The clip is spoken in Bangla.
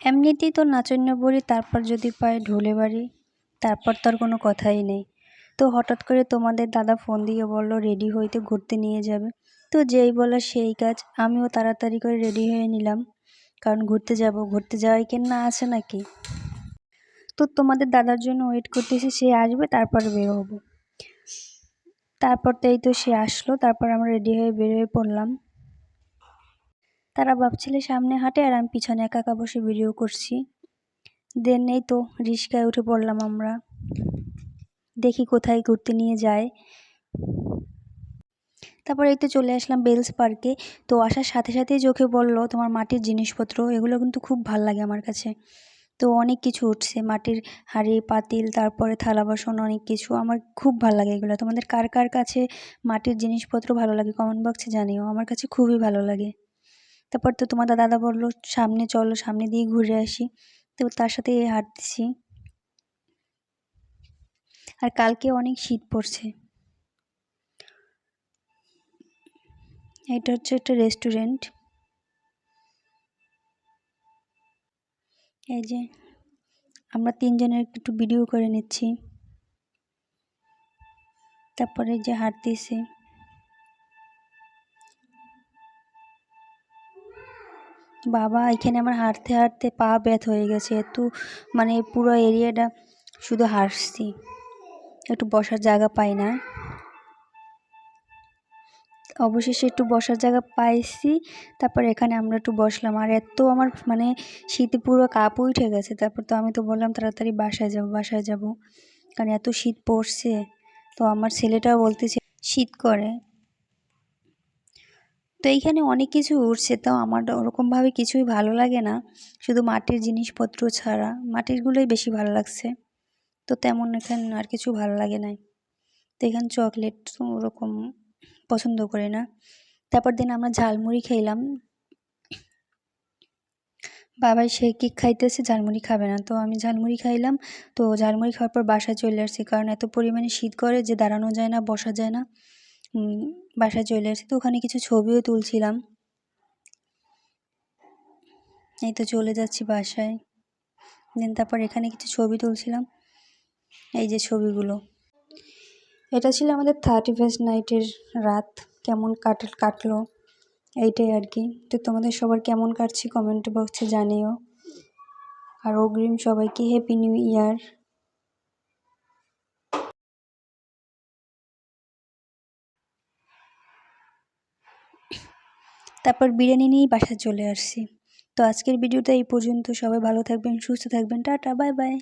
এমনিতেই তো নাচন্য বড়ি, তারপর যদি পায় ঢোলে বাড়ি, তারপর তো আর কোনো কথাই নেই। তো হঠাৎ করে তোমাদের দাদা ফোন দিয়ে বলল, রেডি হইতে ঘুরতে নিয়ে যাবে। তো যেই বলা সেই কাজ, আমিও তাড়াতাড়ি করে রেডি হয়ে নিলাম। কারণ ঘুরতে যাব, ঘুরতে যাওয়াই কেন না আছে নাকি? তো তোমাদের দাদার জন্য ওয়েট করতেছি, সে আসবে, তারপর বের হব। তারপর তো এই তো সে আসলো, তারপর আমরা রেডি হয়ে বের হয়ে পড়লাম। তারা ভাবছিলে সামনে হাঁটে আর আমি পিছনে একা একা বসে ভিডিও করছি। দেন এই তো রিস্কায় উঠে পড়লাম আমরা। দেখি কোথায় ঘুরতে নিয়ে যায়। তারপর এই তো চলে আসলাম বেলস পার্কে তো আসার সাথে সাথেই চোখে পড়ল তোমার মাটির জিনিসপত্র। এগুলো কিন্তু খুব ভালো লাগে আমার কাছে। তো অনেক কিছু উঠছে, মাটির হাঁড়ি, পাতিল, তারপরে থালা বাসন, অনেক কিছু। আমার খুব ভালো লাগে এগুলো। তোমাদের কার কার কাছে মাটির জিনিসপত্র ভালো লাগে কমেন্ট বক্সে জানিও। আমার কাছে খুবই ভালো লাগে। তারপর তো তোমার দাদা বলল, সামনে চলো, সামনে দিয়ে ঘুরে আসি। তো তার সাথে হাঁটতেছি আর কালকে অনেক শীত পড়ছে। এটা হচ্ছে একটা রেস্টুরেন্ট এই যে, আমরা তিনজনের একটু ভিডিও করে নিচ্ছি। তারপরে যে হাঁটতেছি। বাবা, এখানে আমার হাঁটতে হাঁটতে পা ব্যথ হয়ে গেছে। এত মানে পুরো এরিয়াটা শুধু হাঁটছি একটু বসার জায়গা পাই না। অবশেষে একটু বসার জায়গা পাইছি। তারপর এখানে আমরা একটু বসলাম। আর এত আমার মানে শীতে পুরো কাপ উঠে গেছে। তারপর তো আমি তো বললাম, তাড়াতাড়ি বাসায় যাব বাসায় যাব। কারণ এত শীত পড়ছে। তো আমার ছেলেটাও বলতেছে, শীত করে। তো এইখানে অনেক কিছু উঠছে তাও আমার ওরকমভাবে কিছুই ভালো লাগে না। শুধু মাটির জিনিসপত্র ছাড়া, মাটিরগুলোই বেশি ভালো লাগছে। তো তেমন এখানে আর কিছু ভালো লাগে নাই। তো এখানে চকলেট ওরকম পছন্দ করি না। তারপর দিন আমরা ঝালমুড়ি খেলাম। বাবাই সে কেক খাইতেছে, ঝালমুড়ি খাবে না। তো আমি ঝালমুড়ি খাইলাম। তো ঝালমুড়ি খাওয়ার পর বাসায় চলে আসছি। কারণ এত পরিমাণে শীত করে যে দাঁড়ানো যায় না, বসা যায় না। বাসায় চলে আসছি তো ওখানে কিছু ছবিও তুলছিলাম। এই তো চলে যাচ্ছি বাসায়। দেন তারপর এখানে কিছু ছবি তুলছিলাম। এই যে ছবিগুলো। এটা ছিল আমাদের থার্টি ফার্স্ট নাইটের রাত। কেমন কাট, কাটলো এইটাই আর কি। তো তোমাদের সবার কেমন কাটছে কমেন্ট বক্সে জানিও। আর অগ্রিম সবাইকে হ্যাপি নিউ ইয়ার তারপর বিরিয়ানি নিয়েই বাসায় চলে আসছি। তো আজকের ভিডিওটা এই পর্যন্ত। সবাই ভালো থাকবেন, সুস্থ থাকবেন। Tata, bye bye.